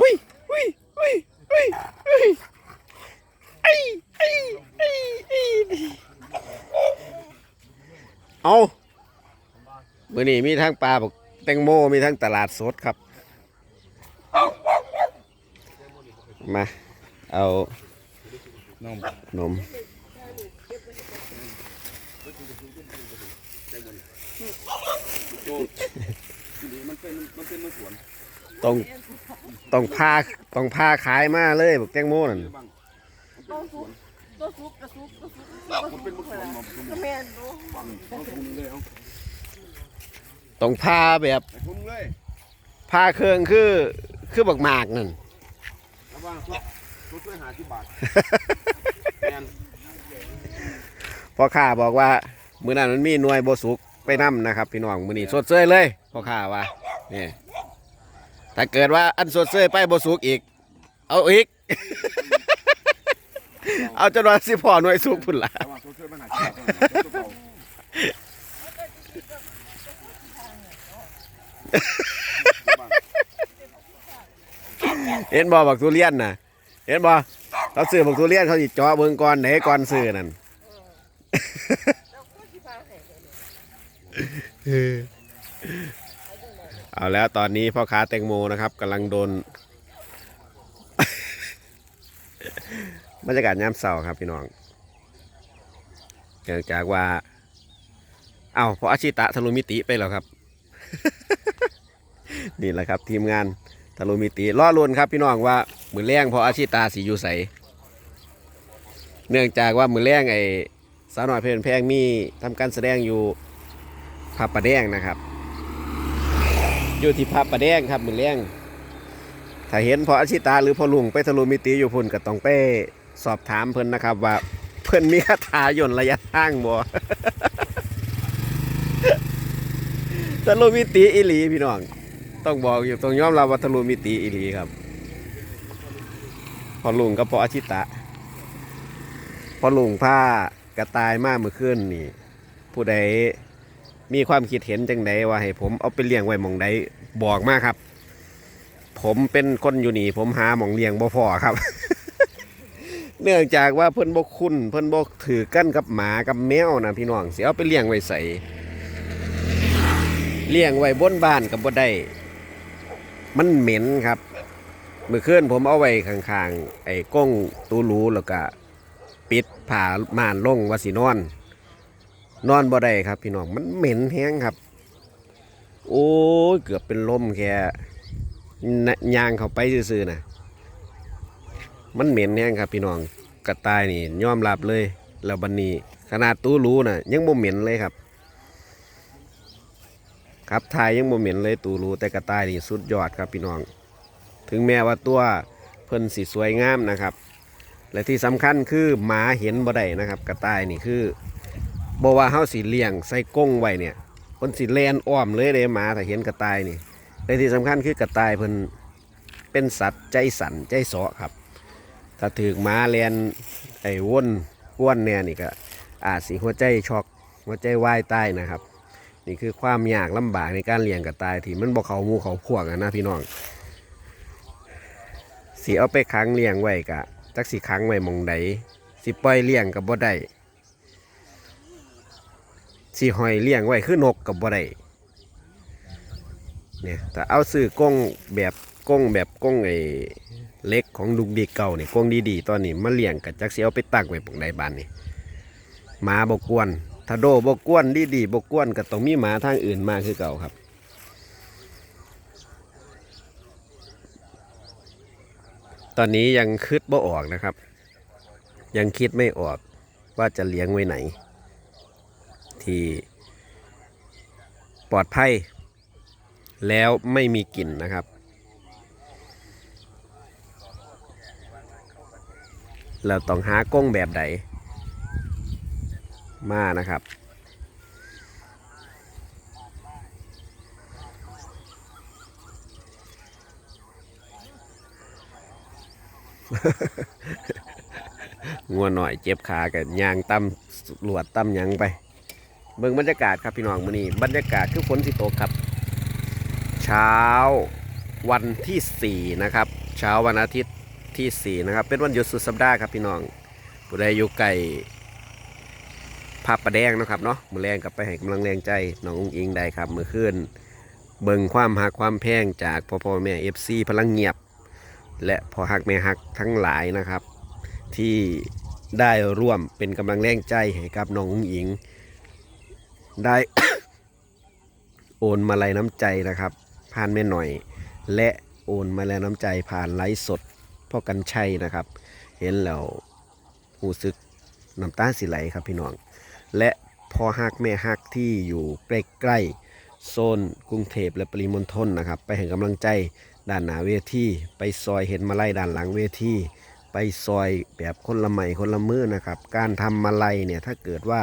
อุ้ยอุ้ยอุ้ยอุ้ยอุ้ยไอ้ไอ้ไอ้ไอ้เอามื่อนี้มีทั้งปลาบอกแตงโมมีทั้งตลาดสดครับ มา เอาน้องนมโจมันเป็นมันเป็นมือสวน ต้องต้องพาต้องพาขายมาเลยบอกแตงโมนั่นบ้างตัวซุปตัวซุปตัวซุปตัวซุปมันเป็นมือสวนมันเป็นก็แม่นดูเอาคุณเลยเอาต้องพาแบบไอ้คุณเลยพาเครื่องคือคือบักหมากนั่นระวังชุดชุดช่วยหาที่บาทแมนพ่อข้าบอกว่ามือนั้นมันมีหน่วยโบสุกไปนํนะครับ พี่น้องมือนี้สดเซยเลยพ่อข้าว่านี่ ถ้าเกิดว่าอันสดเซยไปโบสุกอีก เอาอีก เอาจนว่าสิพ่อหน่วยสุกพุ่นละเห็นบ่บักทุเรียนน่ะ เห็นบ่เขาซื้อบักทุเรียนเขาสิเจาะเบิ่งก่อนไหนก่อนซื้อนั่น เอาแล้วตอนนี้พ่อค้าแตงโมนะครับกำลังโดนบรรยากาศยามเสาร์ครับพี่น้องเนื่องจากว่า เอาพออาชิตะทะลุมิติไปแล้วครับ นี่แหละครับ ทีมงานทะลุมิติล่อลุนครับ พี่น้องว่ามือแรงพออาชิตาสีอยู่ใสเนื่องจากว่ามือแรงไอ้สาวหน้อยเพลินแพงมีทำการแสดงอยู่พับประแดงนะครับ อยู่ที่พับประแดงครับมือแรงถ้าเห็นพออาชิตาหรือพอลุงไปทะลุมิติอยู่พุ่นก็ต้องไปสอบถามเพิ่นนะครับ ว่าเพิ่นมีคาถาย่นระยะทางบ่ทะลุมิติอีหลีพี่น้อง ต้องบอกอยู่ตรงยอมรับว่าทะลุมิติอีหลีครับ พอลุงกับพออาชิตะ พอลุงผ้ากระตายมากเมื่อคืนนี่ ผู้ใด มีความคิดเห็นจังใดว่าให้ผมเอาไปเลี้ยงไว้หมองใดบอกมาครับ ผมเป็นคนอยู่นี่ผมหาหมองเลี้ยงบ่พอครับ เนื่องจากว่าเพิ่นบ่คุ้นเพิ่นบ่ถือกันกับหมากับแมวนะพี่น้องสิเอาไปเลี้ยงไว้ใส่เลี้ยงไว้บนบ้านกับบ่ได้มันเหม็นครับเมื่อคืนผมเอาไว้ข้างๆไอ้ก้งตูรูแล้วก็ ปิดผ้าม่านลงว่าสินอน นอนบ่ได้ครับ พี่น้องมันเหม็นแห้งครับ โอ้ยเกือบเป็นลมแค่ยางเขาไปซื่อๆนะมันเหม็นแห้งครับ พี่น้องกระต่ายนี่ยอมรับเลยแล้วบันนี้ ขนาดตู้รู้น่ะยังบ่เหม็นเลยครับ ครับทายยังบ่เหม็นเลยตู้รู้แต่กระต่ายนี่สุดยอดครับพี่น้อง ถึงแม้ว่าตัวเพิ่นสีสวยงามนะครับ และที่สำคัญคือหมาเห็นบ่ได้นะครับ กระต่ายนี่คือ บ่ว่าเฮาสิเลี้ยงใส่กรงไว้เนี่ยเพิ่นสิแลนอ้อมเลยเด้หมาถ้าเห็นกระต่ายนี่และที่สำคัญคือกระต่ายเพิ่นเป็นสัตว์ใจสั่นใจเสาะครับ ถ้าถือหมาแลนไอ้วนก้วนเนี่ยนี่ก็อาจสิหัวใจช็อกหัวใจวายตายนะครับ นี่คือความยากลำบากในการเลี้ยงกระต่ายที่มันบ่เขามูเขาพวกนะพี่น้องสิเอาไปค้างเลี้ยงไว้กะจักสิค้างไว้มองใดสิปล่อยเลี้ยงกับบ่ได้ สิหอยเลี้ยงไว้คือนกกับบ่ได้เนี่ยแต่เอาซื้อกรงแบบกรงแบบกรงไอ้เล็กของดุกดีเก่านี่กรงดีๆตอนนี้มาเลี้ยงกับจักสิเอาไปตั้งไว้ปงใดบ้านนี่หมาบกวนถ้าโดบกวนดีๆบกวนก็ต้องมีหมาทางอื่นมาคือเก่าครับ ตอนนี้ยังคิดบ่ออกนะครับ ยังคิดไม่ออกว่าจะเลี้ยงไว้ไหน ที่ปลอดภัย แล้วไม่มีกลิ่นนะครับ เราต้องหากล้องแบบใดมานะครับ งัวหน่อยเจ็บขากับยางตั้มหลวดตั้มยังไป เบิ่งบรรยากาศครับพี่น้องมื้อนี้บรรยากาศคือฝนสิตกครับ เช้าวันที่ 4 นะครับ เช้าวันอาทิตย์ที่ 4 นะครับ เป็นวันหยุดสุดสัปดาห์ครับพี่น้องผู้ใดอยู่ไกลภาพประแดงนะครับเนาะมือแรงกับไปให้กำลังแรงใจน้องอุ้งอิงได้ครับมือขึ้นเบิ่งความหักความแพงจากพ่อพ่อแม่เอฟซีพลังเงียบ และพอหักแม่หักทั้งหลายนะครับ ที่ได้ร่วมเป็นกำลังแรงใจให้กับน้องอุ้งอิง ได้ โอนมาลัยน้ำใจนะครับผ่านแม่หน่อย และโอนมาลัยน้ำใจผ่านไลฟ์สดพ่อกันชัยนะครับ เห็นแล้วหูซึกน้ำตาสิไหลครับพี่น้อง และพ่อหักแม่หักที่อยู่ใกล้ๆโซนกรุงเทพและปริมณฑลนะครับ ไปให้กำลังใจด้านหน้าเวทีไปซอยเห็นมาลัยด้านหลังเวทีไปซอยแบบคนละไม้คนละมือนะครับ การทำมาลัยเนี่ยถ้าเกิดว่า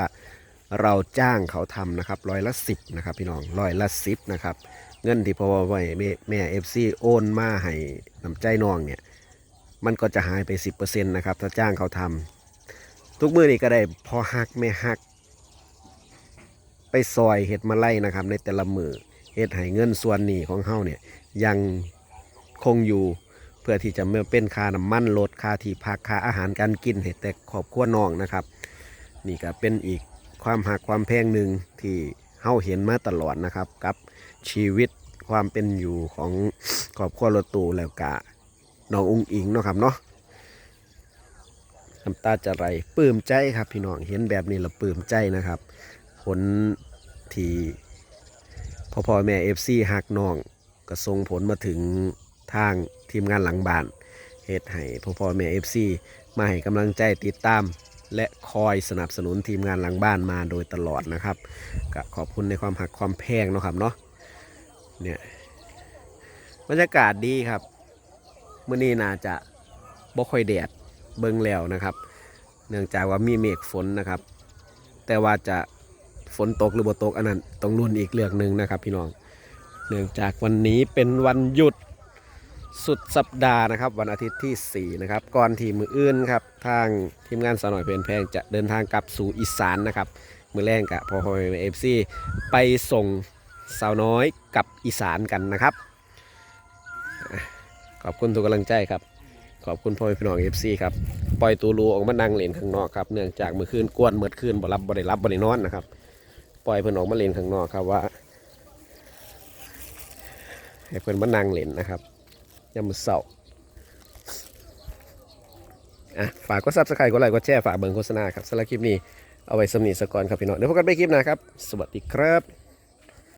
เราจ้างเขาทำนะครับร้อยละสิบนะครับพี่น้องร้อยละสิบนะครับเงินที่พ่อไว้แม่เอฟซีโอนมาให้น้ำใจน้องเนี่ยมันก็จะหายไป 10%นะครับถ้าจ้างเขาทำทุกมือนี่ก็ได้พอหักแม่หัก ไปซอยเห็ดมาไล่นะครับ ในแต่ละมือเห็ดให้เงินส่วนนี้ของเฮาเนี่ยยังคงอยู่เพื่อที่จะไม่เป็นค่าน้ำมันลดค่าที่พักค่าอาหารการกินเห็ดแต่ครอบครัวน้องนะครับ นี่ก็เป็นอีก ความหักความแพงหนึ่งที่เฮาเห็นมาตลอดนะครับ กับชีวิตความเป็นอยู่ของครอบครัวรถตู้แล้วกะน้องอุ้งอิงเนาะครับเนาะน้ำตาจะไหลปลื้มใจครับพี่น้องเห็นแบบนี้เราปลื้มใจนะครับ ผลที่พ่อพ่อแม่เอฟซีหักน้องก็ส่งผลมาถึงทางทีมงานหลังบ้านเหตุให้พ่อพ่อแม่เอฟซีมาให้กำลังใจติดตาม และคอยสนับสนุนทีมงานหลังบ้านมาโดยตลอดนะครับก็ขอบคุณในความหักความแพงเนาะครับเนาะเนี่ยบรรยากาศดีครับเมื่อนี้น่าจะบ่ค่อยแดดเบิ่งแล้วนะครับ เนื่องจากว่ามีเมฆฝนนะครับ แต่ว่าจะฝนตกหรือบ่ตกอันนั้นต้องรุ่นอีกเรื่องหนึ่งนะครับ พี่น้อง เนื่องจากวันนี้เป็นวันหยุด สุดสัปดาห์นะครับ วันอาทิตย์ที่ 4 นะครับ ก่อนที่มืออื่นครับ ทางทีมงานสาวหน่อยเพลินแพงจะเดินทางกลับสู่อีสานนะครับ มือแรงกับพอฮอยเอฟซีไปส่งสาวน้อยกับอีสานกันนะครับ ขอบคุณทุกกำลังใจครับ ขอบคุณพ่อแม่พี่น้องเอฟซีครับ ปล่อยตูรูออกมานั่งเล่นข้างนอกครับ เนื่องจากเมื่อคืนกวนเมื่อคืนบ่รับบ่ได้รับบ่ได้นอนนะครับ ปล่อยเพิ่นออกมาเล่นข้างนอกครับว่าให้เพิ่นมานั่งเล่นนะครับ ยามมือเสาอะฝากก็ซับสไครต์กดไลค์กดแชร์ฝากเบิ่งโฆษณาครับสำหรับคลิปนี้เอาไว้สำนีสกอนครับพี่น้องเดี๋ยวพบกันใหม่คลิปหน้าครับ สวัสดีครับ